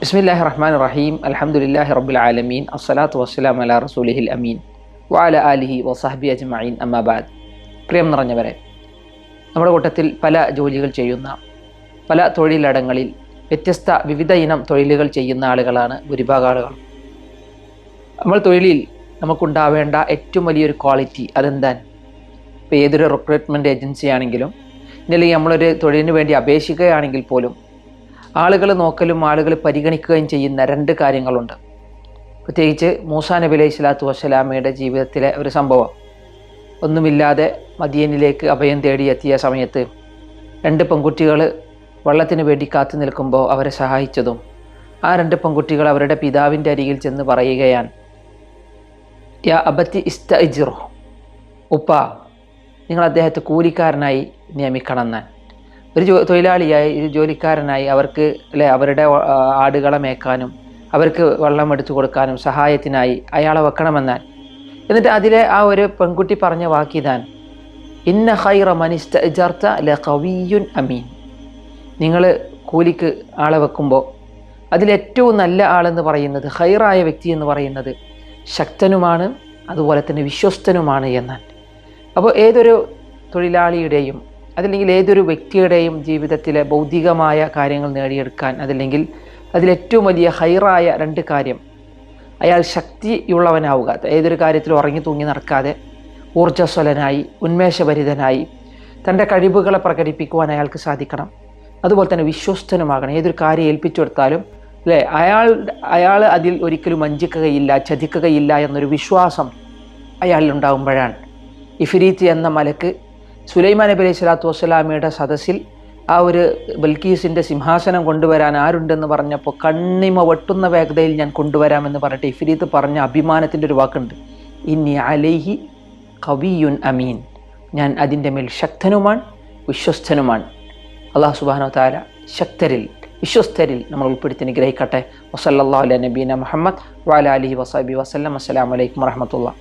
ബിസ്മില്ലാഹി റഹ്മാൻ റഹീം അലഹമുല്ലാഹി റബ്ബുൽ ആലമീൻ അസ്സലാത്തു വസ്സലാം അല റസൂലിഹിൽ അമീൻ വാല അലിഹി വസാഹബി അജ്മീൻ അമ്മാബാദ് പ്രിയം നിറഞ്ഞവരെ നമ്മുടെ കൂട്ടത്തിൽ പല ജോലികൾ ചെയ്യുന്ന പല തൊഴിലിടങ്ങളിൽ വ്യത്യസ്ത വിവിധ ഇനം തൊഴിലുകൾ ചെയ്യുന്ന ആളുകളാണ് ഭൂരിഭാഗം ആളുകൾ നമ്മൾ തൊഴിലിൽ നമുക്കുണ്ടാവേണ്ട ഏറ്റവും വലിയൊരു ക്വാളിറ്റി അതെന്താൻ? ഇപ്പോൾ ഏതൊരു റിക്രൂട്ട്മെന്റ് ഏജൻസി ആണെങ്കിലും ഇല്ലെങ്കിൽ നമ്മളൊരു തൊഴിലിന് വേണ്ടി അപേക്ഷിക്കുകയാണെങ്കിൽ പോലും ആളുകൾ നോക്കലും ആളുകൾ പരിഗണിക്കുകയും ചെയ്യുന്ന രണ്ട് കാര്യങ്ങളുണ്ട്. പ്രത്യേകിച്ച് മൂസാ നബി അലൈഹി സ്വലാത്തു വസ്സലാമയുടെ ജീവിതത്തിലെ ഒരു സംഭവം. ഒന്നുമില്ലാതെ മദിയനിലേക്ക് അഭയം തേടി എത്തിയ സമയത്ത് രണ്ട് പെൺകുട്ടികൾ വള്ളത്തിന് വേണ്ടി കാത്തു നിൽക്കുമ്പോൾ അവരെ സഹായിച്ചതും ആ രണ്ട് പെൺകുട്ടികൾ അവരുടെ പിതാവിന്റെ അരികിൽ ചെന്ന് പറയുകയാണ് യാ അബത്തി ഇസ്തജിറോ ഉപ്പ നിങ്ങൾ അദ്ദേഹത്തെ കൂലിക്കാരനായി നിയമിക്കണമെന്ന്. ഒരു ജോ തൊഴിലാളിയായി ഒരു ജോലിക്കാരനായി അവർക്ക് അല്ലെ അവരുടെ ആടുകളെ മേക്കാനും അവർക്ക് വെള്ളം എടുത്തു കൊടുക്കാനും സഹായത്തിനായി അയാളെ വെക്കണമെന്നാൽ. എന്നിട്ട് അതിലെ ആ ഒരു പെൺകുട്ടി പറഞ്ഞ വാക്കിതാൻ ഇന്ന ഹൈറ മനിസ്തർത്ത ല കവിയുൻ അമീൻ. നിങ്ങൾ കൂലിക്ക് ആളെ വെക്കുമ്പോൾ അതിലേറ്റവും നല്ല ആളെന്ന് പറയുന്നത് ഹൈറായ വ്യക്തി എന്ന് പറയുന്നത് ശക്തനുമാണ് അതുപോലെ തന്നെ വിശ്വസ്തനുമാണ് എന്നാൽ അപ്പോൾ ഏതൊരു തൊഴിലാളിയുടെയും അതല്ലെങ്കിൽ ഏതൊരു വ്യക്തിയുടെയും ജീവിതത്തിലെ ഭൗതികമായ കാര്യങ്ങൾ നേടിയെടുക്കാൻ അതല്ലെങ്കിൽ അതിലേറ്റവും വലിയ ഹൈറായ രണ്ട് കാര്യം അയാൾ ശക്തിയുള്ളവനാവുക. ഏതൊരു കാര്യത്തിലും ഉറങ്ങി തൂങ്ങി നടക്കാതെ ഊർജസ്വലനായി ഉന്മേഷഭരിതനായി തന്റെ കഴിവുകളെ പ്രകടിപ്പിക്കുവാൻ അയാൾക്ക് സാധിക്കണം. അതുപോലെ തന്നെ വിശ്വസ്തനുമാകണം. ഏതൊരു കാര്യം ഏൽപ്പിച്ചു കൊടുത്താലും അല്ലേ? അയാൾ അയാൾ അതിൽ ഒരിക്കലും വഞ്ചിക്കുകയില്ല ചതിക്കുകയില്ല എന്നൊരു വിശ്വാസം അയാളിലുണ്ടാകുമ്പോഴാണ് ഇഫിരീത്ത് എന്ന മലക്ക് സുലൈമാൻ നബി അലൈഹി സ്വലാത്തു വസ്സലാമയുടെ സദസ്സിൽ ആ ഒരു ബൽക്കീസിന്റെ സിംഹാസനം കൊണ്ടുവരാൻ ആരുണ്ടെന്ന് പറഞ്ഞപ്പോൾ കണ്ണിമ വെട്ടുന്ന വേഗതയിൽ ഞാൻ കൊണ്ടുവരാമെന്ന് പറഞ്ഞിട്ട് ഇഫിരീത്ത് പറഞ്ഞ അഭിമാനത്തിന്റെ ഒരു വാക്കുണ്ട്. ഇനി അലൈഹി കവിയുൻ അമീൻ. ഞാൻ അതിന്റെ മേൽ ശക്തനുമാണ് വിശ്വസ്തനുമാണ്. അള്ളാഹു സുബാനോ താര ശക്തരിൽ വിശ്വസ്തരിൽ നമ്മൾ ഉൾപ്പെടുത്തി അനുഗ്രഹിക്കട്ടെ. വസല്ലാ അല നബീന മുഹമ്മദ് വാല അലഹി വസാബി വസ്ലം അസ്സലാമലൈക്കും വറഹമത്തുള്ള